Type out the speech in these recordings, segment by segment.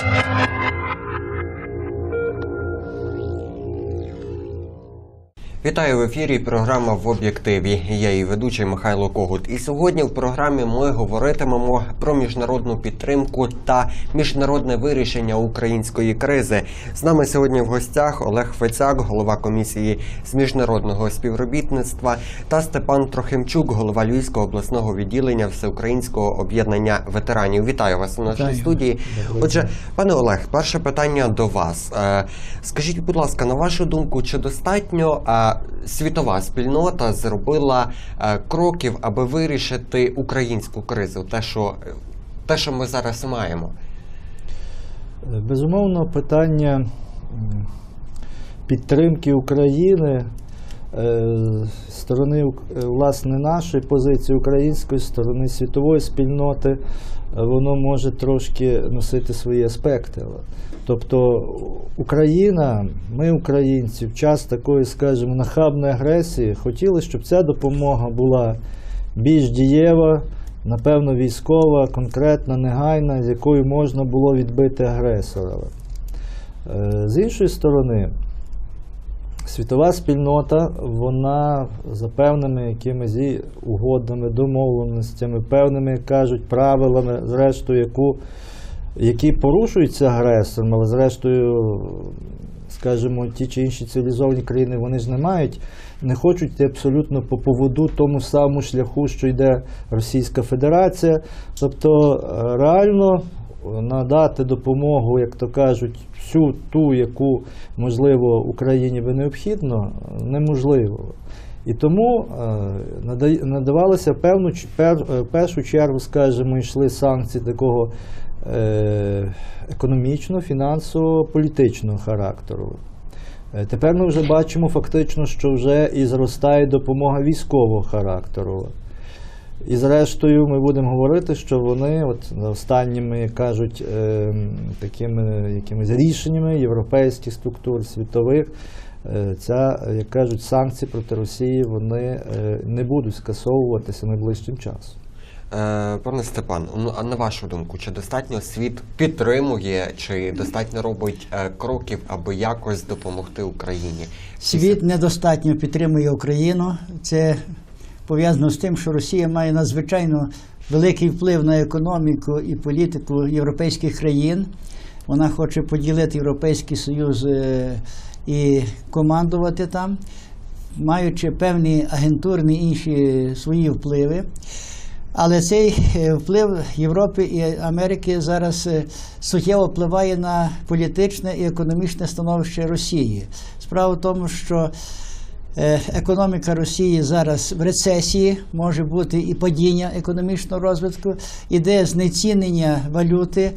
Thank you. Вітаю в ефірі. Програма в об'єктиві. Я її ведучий Михайло Когут. І сьогодні в програмі ми говоритимемо про міжнародну підтримку та міжнародне вирішення української кризи. З нами сьогодні в гостях Олег Фецяк, голова комісії з міжнародного співробітництва, та Степан Трохимчук, голова Львівського обласного відділення Всеукраїнського об'єднання ветеранів. Вітаю вас у нашій Вітаю. студії. Доброго Отже, пане Олег, перше питання до вас. Е, Скажіть, будь ласка, на вашу думку, чи достатньо е, світова спільнота зробила е, кроків, аби вирішити українську кризу? Те, що, те, що ми зараз маємо? Безумовно, питання підтримки України е, сторони е, власне нашої позиції української сторони світової спільноти, воно може трошки носити свої аспекти. Тобто Україна, ми, українці, в час такої, скажімо, нахабної агресії хотіли, щоб ця допомога була більш дієва, напевно, військова, конкретна, негайна, з якою можна було відбити агресора. Е, З іншої сторони, світова спільнота, вона за певними якимись угодами, домовленостями, певними, як кажуть, правилами, зрештою, яку, які порушуються агресором, але зрештою, скажімо, ті чи інші цивілізовані країни, вони ж не мають, не хочуть йти абсолютно по поводу тому самому шляху, що йде Російська Федерація. Тобто е, реально надати допомогу, як то кажуть, всю ту, яку можливо Україні би необхідно, неможливо. І тому е, надавалося певну е, в першу чергу, скажімо, йшли санкції такого е, економічного, фінансово, політичного характеру. Е, Тепер ми вже бачимо фактично, що вже і зростає допомога військового характеру. І зрештою ми будемо говорити, що вони от останніми кажуть ем, такими якимись рішеннями європейських структур світових. е, Ця, як кажуть, санкції проти Росії вони е, не будуть скасовуватися найближчим часом. Е, Пане Степан, ну а на вашу думку, чи достатньо світ підтримує, чи достатньо робить е, кроків, аби якось допомогти Україні? Світ недостатньо підтримує Україну. Це пов'язано з тим, що Росія має надзвичайно великий вплив на економіку і політику європейських країн. Вона хоче поділити Європейський Союз е, і командувати там, маючи певні агентурні інші свої впливи. Але цей е, вплив Європи і Америки зараз е, суттєво впливає на політичне і економічне становище Росії. Справа в тому, що е, економіка Росії зараз в рецесії, може бути і падіння економічного розвитку, іде знецінення валюти.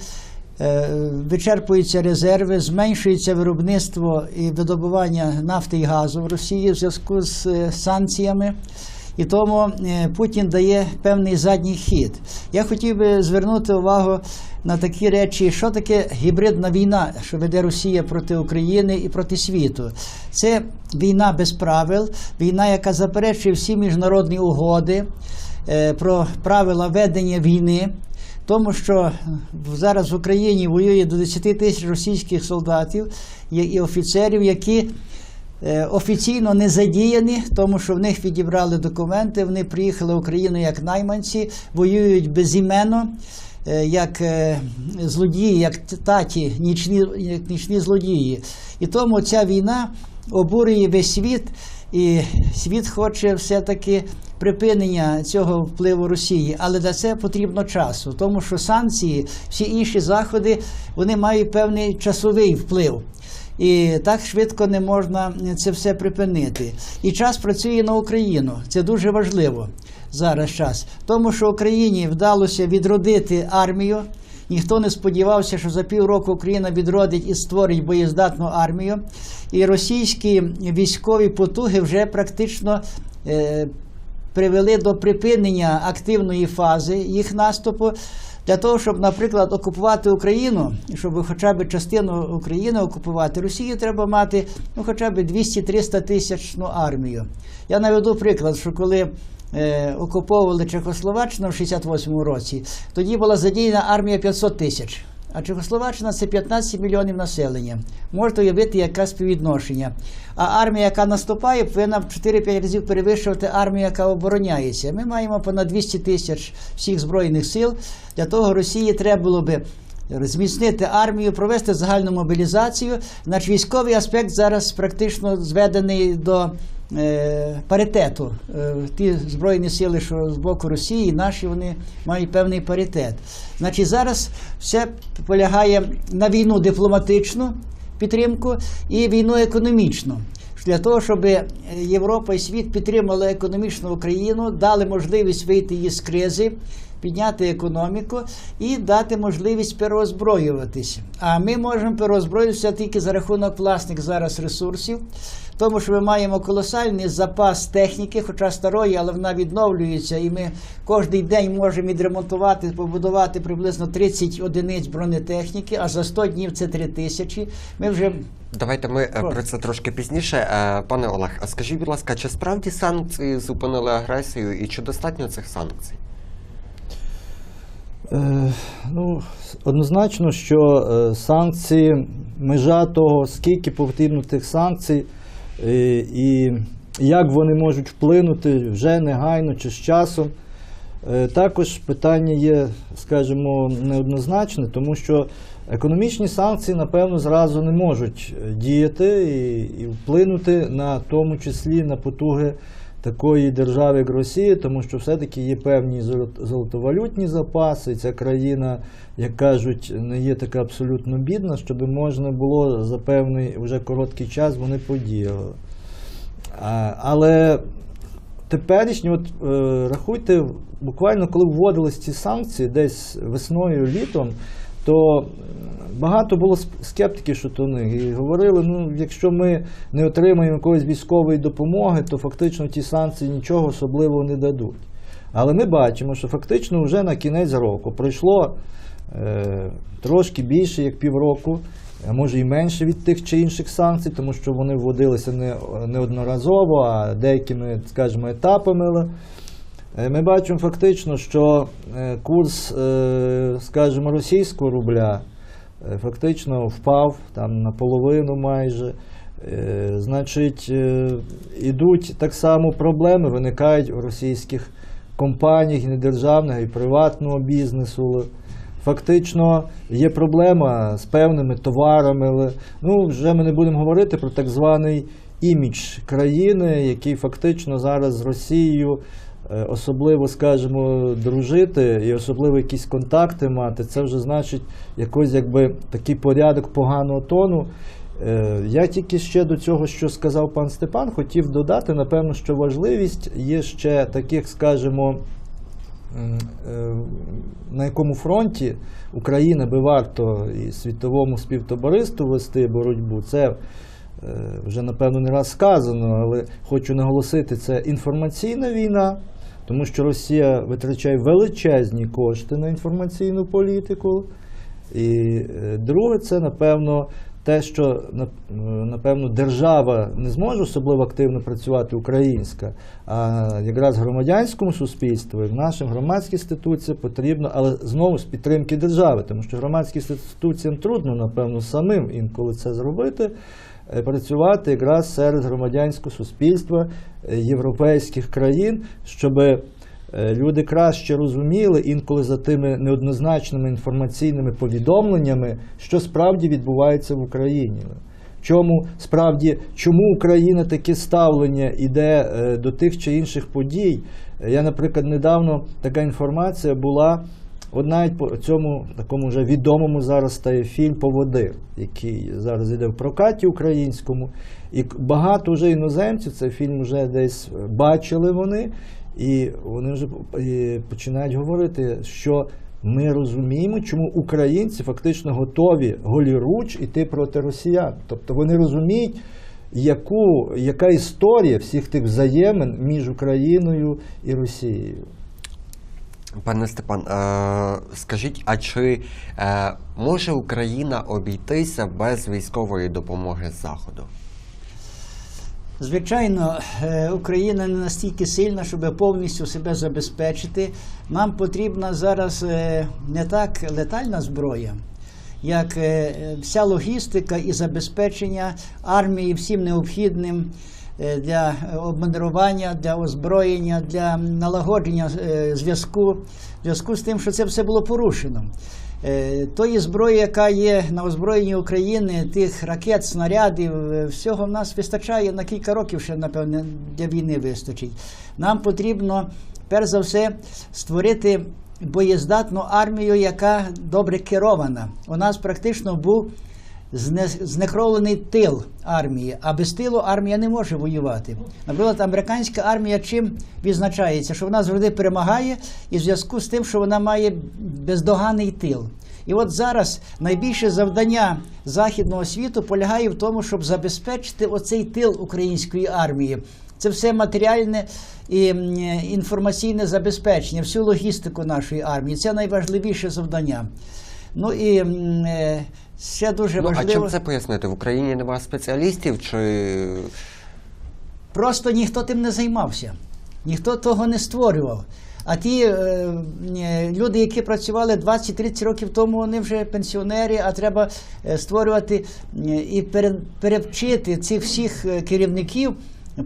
Вичерпуються резерви, зменшується виробництво і видобування нафти і газу в Росії в зв'язку з санкціями. І тому е, Путін дає певний задній хід. Я хотів би звернути увагу на такі речі, що таке гібридна війна, що веде Росія проти України і проти світу. Це війна без правил, війна, яка заперечує всі міжнародні угоди е, про правила ведення війни. Тому що зараз в Україні воює до 10 тисяч російських солдатів і офіцерів, які офіційно не задіяні, тому що в них відібрали документи. Вони приїхали в Україну як найманці, воюють безіменно, е, як е, злодії, як таті, нічні, як нічні злодії. І тому ця війна обурює весь світ, і світ хоче все-таки припинення цього впливу Росії, але для це потрібно часу, тому що санкції, всі інші заходи, вони мають певний часовий вплив. І так швидко не можна це все припинити. І час працює на Україну. Це дуже важливо зараз час. Тому що Україні вдалося відродити армію. Ніхто не сподівався, що за півроку Україна відродить і створить боєздатну армію. І російські військові потуги вже практично е, привели до припинення активної фази їх наступу. Для того, щоб, наприклад, окупувати Україну, щоб хоча б частину України окупувати, Росію, треба мати ну, хоча б 200-300 тисячну армію. Я наведу приклад, що коли е, окуповували Чехословаччину в 68-му році, тоді була задіяна армія 500 тисяч. А Чехословаччина це 15 мільйонів населення. Можете уявити, яке співвідношення. А армія, яка наступає, повинна в 4-5 разів перевищувати армію, яка обороняється. Ми маємо понад 200 тисяч всіх збройних сил. Для того Росії треба було би зміцнити армію, провести загальну мобілізацію. Наш військовий аспект зараз практично зведений до паритету. Е, ті збройні сили, що з боку Росії, наші вони мають певний паритет. Значить, зараз все полягає на війну дипломатичну підтримку і війну економічну. Для того, щоб Європа і світ підтримали економічну Україну, дали можливість вийти із кризи, підняти економіку і дати можливість переозброюватися. А ми можемо переозброїтися тільки за рахунок власних зараз ресурсів, тому що ми маємо колосальний запас техніки, хоча старої, але вона відновлюється, і ми кожен день можемо відремонтувати, побудувати приблизно 30 одиниць бронетехніки, а за 100 днів це 3 тисячі. Ми вже Давайте ми е, про це трошки пізніше. Е, Пане Олег, а скажіть, будь ласка, чи справді санкції зупинили агресію і чи достатньо цих санкцій? Е, ну, однозначно, що е, санкції, межа того, скільки потрібно тих санкцій, е, і як вони можуть вплинути вже негайно чи з часом. Також питання є, скажімо, неоднозначне, тому що економічні санкції, напевно, зразу не можуть діяти і, і вплинути на тому числі на потуги такої держави, як Росія, тому що все-таки є певні золотовалютні запаси, ця країна, як кажуть, не є така абсолютно бідна, щоб можна було за певний вже короткий час вони подіяли. Але теперішні, от е, рахуйте, буквально коли вводились ці санкції десь весною, літом, то багато було скептиків щодо них і говорили: ну, якщо ми не отримаємо якоїсь військової допомоги, то фактично ті санкції нічого особливого не дадуть. Але ми бачимо, що фактично вже на кінець року пройшло е, трошки більше як півроку, може і менше від тих чи інших санкцій, тому що вони вводилися не, неодноразово, а деякими, скажімо, етапами. Е, Ми бачимо фактично, що е, курс, е, скажімо, російського рубля фактично впав там наполовину майже. Значить, ідуть так само проблеми, виникають у російських компаніях, і недержавного і приватного бізнесу. Фактично є проблема з певними товарами. Ну, вже ми не будемо говорити про так званий імідж країни, який фактично зараз з Росією особливо, скажімо, дружити і особливо якісь контакти мати, це вже значить якось якби такий порядок поганого тону. Е, Я тільки ще до цього, що сказав пан Степан, хотів додати, напевно, що важливість є ще таких, скажімо, е, на якому фронті Україна би варто і світовому співтовариству вести боротьбу. Це е, вже напевно не раз сказано, але хочу наголосити, це інформаційна війна, тому що Росія витрачає величезні кошти на інформаційну політику. І е, друге, це напевно те, що е, напевно держава не зможе особливо активно працювати українська, а якраз громадянському суспільству, і нашим громадським інституціям потрібно, але знову з підтримки держави, тому що громадським інституціям трудно, напевно, самим інколи це зробити. Е, Працювати якраз серед громадянського суспільства е, європейських країн, щоб е, люди краще розуміли інколи за тими неоднозначними інформаційними повідомленнями, що справді відбувається в Україні. Чому справді чому Україна таке ставлення іде до тих чи інших подій? Я, наприклад, недавно така інформація була. От навіть по цьому такому вже відомому зараз стає фільм Поводир, який зараз іде в прокаті українському. І багато вже іноземців цей фільм вже десь бачили вони, і вони вже починають говорити, що ми розуміємо, чому українці фактично готові голіруч іти проти росіян. Тобто вони розуміють, яку, яка історія всіх тих взаємин між Україною і Росією. Пане Степан, е, скажіть, а чи е, може Україна обійтися без військової допомоги Заходу? Звичайно, е, Україна не настільки сильна, щоб повністю себе забезпечити. Нам потрібна зараз не так летальна зброя, як вся логістика і забезпечення армії всім необхідним для обмундирування, для озброєння, для налагодження е, зв'язку, зв'язку з тим, що це все було порушено. Е, Тої зброї, яка є на озброєнні України, тих ракет, снарядів, е, всього в нас вистачає на кілька років ще, напевне, для війни вистачить. Нам потрібно, перш за все, створити боєздатну армію, яка добре керована. У нас практично був знекровлений тил армії, а без тилу армія не може воювати. Наприклад, американська армія чим відзначається, що вона завжди перемагає і в зв'язку з тим, що вона має бездоганний тил. І от зараз найбільше завдання західного світу полягає в тому, щоб забезпечити оцей тил української армії. Це все матеріальне і інформаційне забезпечення, всю логістику нашої армії. Це найважливіше завдання. Ну і е, ще дуже Ну, а важливо. чим це пояснити? В Україні немає спеціалістів чи Просто ніхто тим не займався, ніхто того не створював. А ті е, люди, які працювали 20-30 років тому, вони вже пенсіонери, а треба е, створювати і пере, перевчити цих всіх е, керівників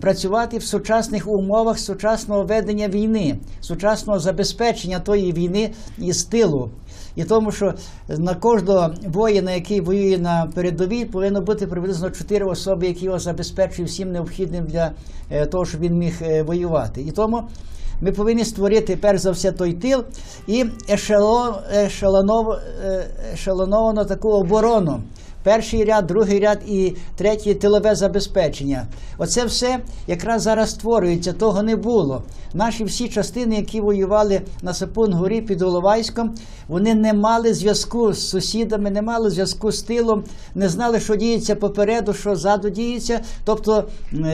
працювати в сучасних умовах сучасного ведення війни, сучасного забезпечення тої війни із тилу. І тому, що на кожного воїна, який воює на передовій, повинно бути приблизно чотири особи, які його забезпечують всім необхідним для е, того, щоб він міг е, воювати. І тому ми повинні створити перш за все той тил і ешелоновано е, ешелоновану таку оборону. Перший ряд, другий ряд і третє тилове забезпечення. Оце все якраз зараз створюється, того не було. Наші всі частини, які воювали на Сапун-горі під Оловайськом, вони не мали зв'язку з сусідами, не мали зв'язку з тилом, не знали, що діється попереду, що ззаду діється. Тобто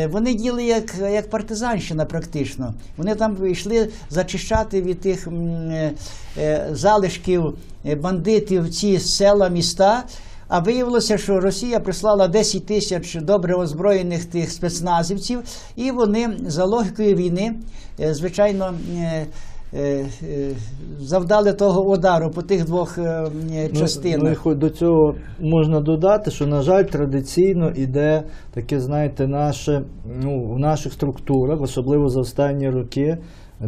вони діли як, як партизанщина, практично. Вони там йшли зачищати від тих е, залишків бандитів ці села, міста. А виявилося, що Росія прислала 10 тисяч добре озброєних тих спецназівців, і вони за логікою війни, е, звичайно, е, е, завдали того удару по тих двох Ну, частинах. Ну, до цього можна додати, що, на жаль, традиційно іде таке, знаєте, наше, ну, в наших структурах, особливо за останні роки,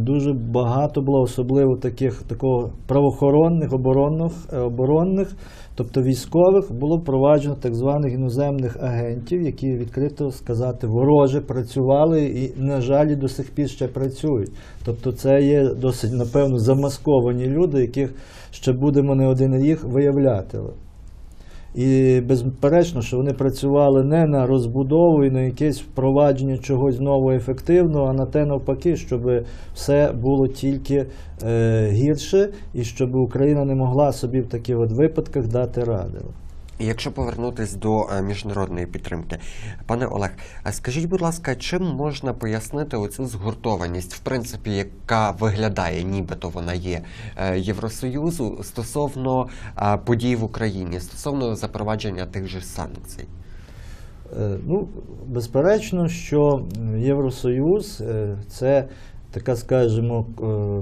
дуже багато було особливо таких такого правоохоронних, оборонних, е, оборонних, тобто військових, було впроваджено так званих іноземних агентів, які відкрито сказати вороже працювали і, на жаль, до сих пір ще працюють. Тобто це є досить, напевно, замасковані люди, яких ще будемо не один рік виявляти. І безперечно, що вони працювали не на розбудову і на якесь впровадження чогось нового ефективного, а на те навпаки, щоб все було тільки е, гірше, і щоб Україна не могла собі в таких от випадках дати ради. Якщо повернутись до е, міжнародної підтримки, пане Олег, а скажіть, будь ласка, чим можна пояснити оцю згуртованість, в принципі, яка виглядає, нібито вона є е, Євросоюзу стосовно е, подій в Україні, стосовно запровадження тих же санкцій? Ну, безперечно, що Євросоюз це така, скажімо,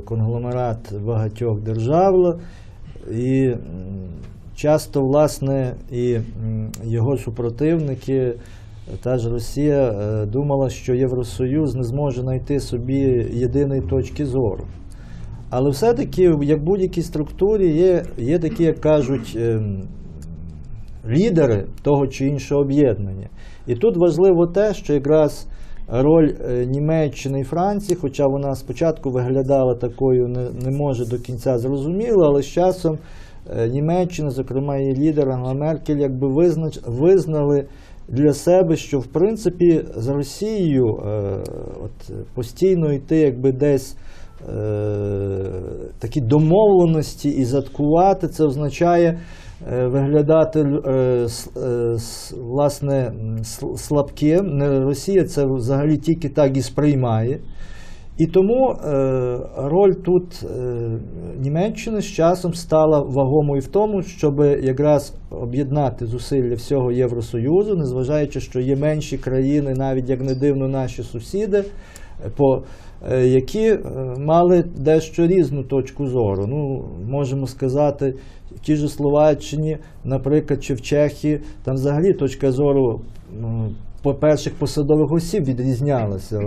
конгломерат багатьох держав, і часто, власне, і його супротивники, та ж Росія, е, думала, що Євросоюз не зможе знайти собі єдиної точки зору. Але все-таки, як в будь-якій структурі, є, є такі, як кажуть, ем, лідери того чи іншого об'єднання. І тут важливо те, що якраз роль е, Німеччини і Франції, хоча вона спочатку виглядала такою, не, не може до кінця зрозуміло, але з часом е, Німеччина, зокрема її лідер Ангела Меркель, якби визнач, визнали для себе, що в принципі з Росією е, от, постійно йти якби десь е, такі домовленості і заткувати, це означає виглядати власне слабким. Росія це взагалі тільки так і сприймає. І тому е, роль тут е, Німеччини з часом стала вагомою в тому, щоб якраз об'єднати зусилля всього Євросоюзу, незважаючи, що є менші країни, навіть як не дивно, наші сусіди, по, е, які мали дещо різну точку зору. Ну, можемо сказати, в тій же Словаччині, наприклад, чи в Чехії, там взагалі точка зору по перших посадових осіб відрізнялася.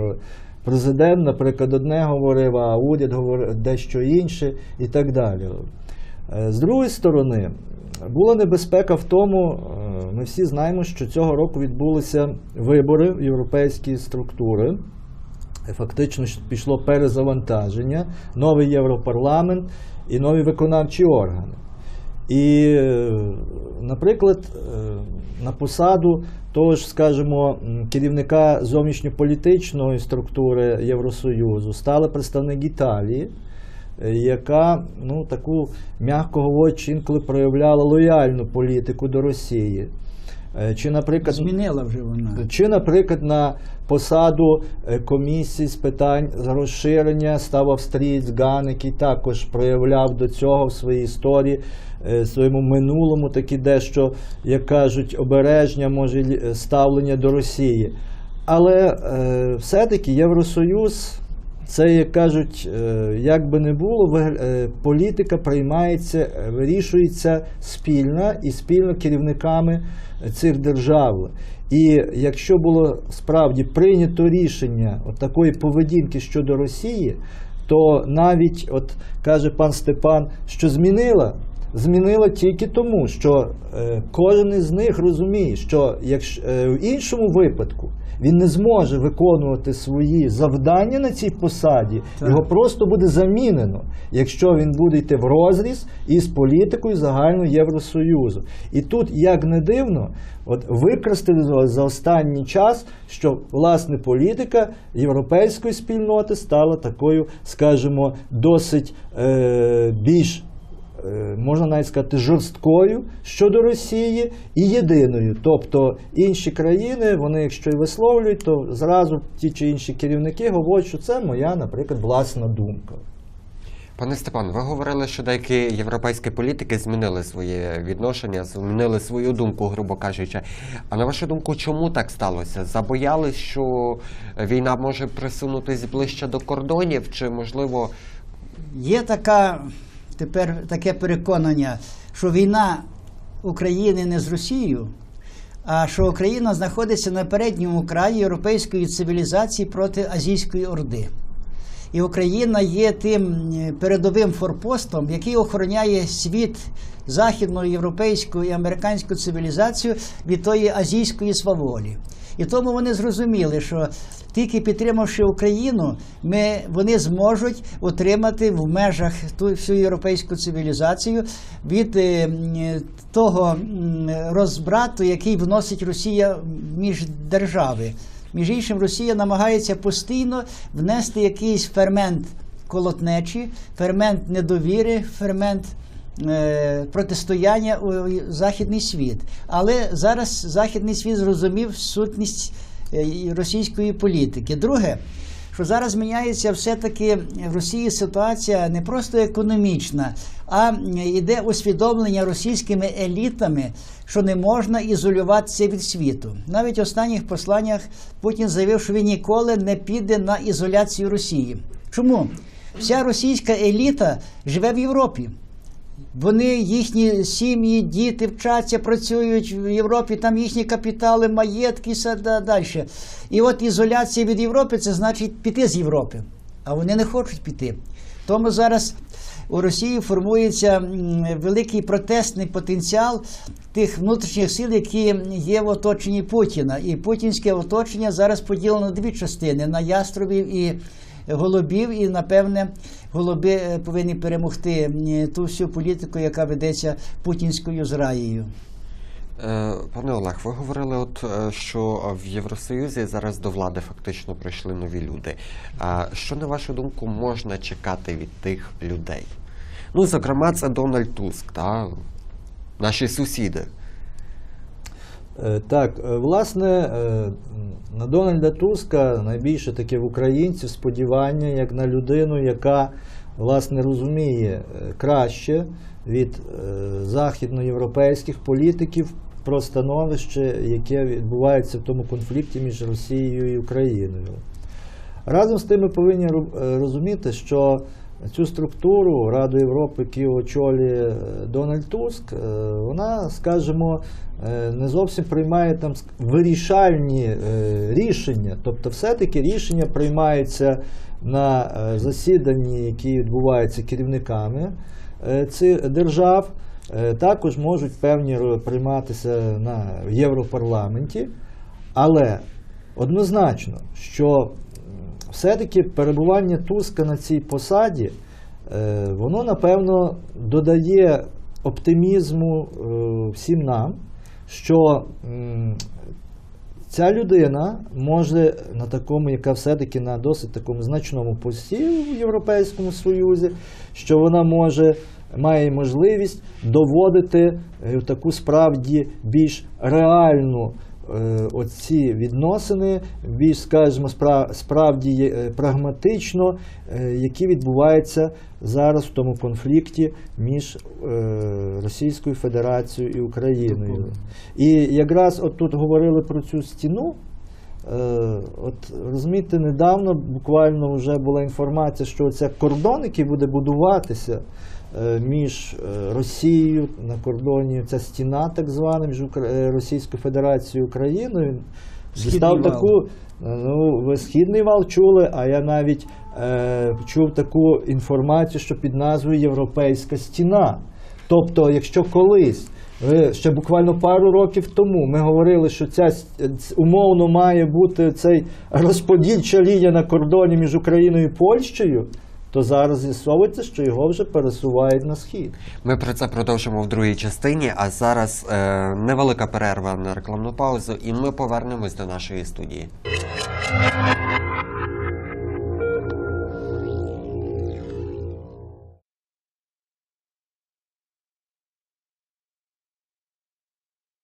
Президент, наприклад, одне говорив, а уряд говорив дещо інше і так далі. Е, З другої сторони, була небезпека в тому, е, ми всі знаємо, що цього року відбулися вибори в європейські структури. Фактично пішло перезавантаження, новий Європарламент і нові виконавчі органи. І, е, наприклад, на посаду того ж, скажімо, керівника зовнішньополітичної структури Євросоюзу стали представник Італії, е, яка, ну, таку, м'яко говорячи, інколи проявляла лояльну політику до Росії. Е, Чи, наприклад, Змінила вже вона. чи, наприклад, на посаду е, комісії з питань розширення став австрієць Ган, який також проявляв до цього в своїй історії, е, своєму минулому такі дещо, як кажуть, обереження, може, ставлення до Росії. Але все-таки Євросоюз. Це, як кажуть, е, як би не було, е, політика приймається, вирішується спільно і спільно керівниками цих держав. І якщо було справді прийнято рішення от такої поведінки щодо Росії, то навіть, от каже пан Степан, що змінила, змінила тільки тому, що е, кожен із них розуміє, що якщо е, в іншому випадку він не зможе виконувати свої завдання на цій посаді, Так. його просто буде замінено, якщо він буде йти в розріз із політикою загального Євросоюзу. І тут, як не дивно, от використали за останній час, що власне політика європейської спільноти стала такою, скажімо, досить е, більш можна навіть сказати, жорсткою щодо Росії і єдиною. Тобто інші країни, вони, якщо і висловлюють, то зразу ті чи інші керівники говорять, що це моя, наприклад, власна думка. Пане Степан, ви говорили, що деякі європейські політики змінили своє відношення, змінили свою думку, грубо кажучи. А на вашу думку, чому так сталося? Забоялись, що війна може присунутись ближче до кордонів, чи можливо Є така тепер таке переконання, що війна України не з Росією, а що Україна знаходиться на передньому краї європейської цивілізації проти Азійської Орди. І Україна є тим е, передовим форпостом, який охороняє світ західну європейську і американську цивілізацію від тої азійської сваволі. І тому вони зрозуміли, що тільки підтримавши Україну, ми, вони зможуть отримати в межах ту всю європейську цивілізацію від е, того розбрату, який вносить Росія між держави. Між іншим, Росія намагається постійно внести якийсь фермент колотнечі, фермент недовіри, фермент протистояння у західний світ. Але зараз західний світ зрозумів сутність е, російської політики. Друге, що зараз міняється все-таки в Росії ситуація не просто економічна, а йде усвідомлення російськими елітами, що не можна ізолюватися від світу. Навіть в останніх посланнях Путін заявив, що він ніколи не піде на ізоляцію Росії. Чому? Вся російська еліта живе в Європі. Вони, їхні сім'ї, діти вчаться, працюють в Європі, там їхні капітали, маєтки і далі. І от ізоляція від Європи це значить піти з Європи. А вони не хочуть піти. Тому зараз у Росії формується великий протестний потенціал тих внутрішніх сил, які є в оточенні Путіна. І путінське оточення зараз поділено на дві частини: на яструбів і голубів, і напевне голуби е, повинні перемогти ту всю політику, яка ведеться путінською зраєю. Е, Пане Олег, ви говорили, от е, що в Євросоюзі зараз до влади фактично прийшли нові люди. Що на вашу думку можна чекати від тих людей? Ну, зокрема, це Дональд Туск, та наші сусіди. Е, Так, е, власне, е, на Дональда Туска найбільше таке в українців сподівання, як на людину, яка власне розуміє краще від західноєвропейських політиків про становище, яке відбувається в тому конфлікті між Росією і Україною. Разом з тим ми повинні розуміти, що цю структуру Раду Європи, яку очолює е, Дональд Туск, е, вона, скажімо, е, не зовсім приймає там вирішальні рішення. Тобто, все-таки рішення приймаються на засіданні, які відбуваються керівниками цих держав. Також можуть певні прийматися на Європарламенті, але однозначно, що все-таки перебування Туска на цій посаді, е, воно напевно додає оптимізму е, всім нам, що ця людина може на такому, яка все-таки на досить такому значному пості в Європейському Союзі, що вона може має можливість доводити е, таку справді більш реальну оці відносини, більш, скажімо, справді е, прагматично, е, які відбуваються зараз в тому конфлікті між е, Російською Федерацією і Україною. І якраз от тут говорили про цю стіну. Е, От розумієте, недавно буквально вже була інформація, що ця кордон, який буде будуватися е, між е, Росією на кордоні, ця стіна, так звана, між е, Російською Федерацією і Україною, вал. таку. е, Ну, ви східний вал чули, а я навіть е, чув таку інформацію, що під назвою Європейська стіна. Тобто, якщо колись, ще буквально пару років тому ми говорили, що ця умовно має бути цей розподільча лінія на кордоні між Україною і Польщею, то зараз з'ясовується, що його вже пересувають на схід. Ми про це продовжимо в другій частині. А зараз е, невелика перерва на рекламну паузу, і ми повернемось до нашої студії.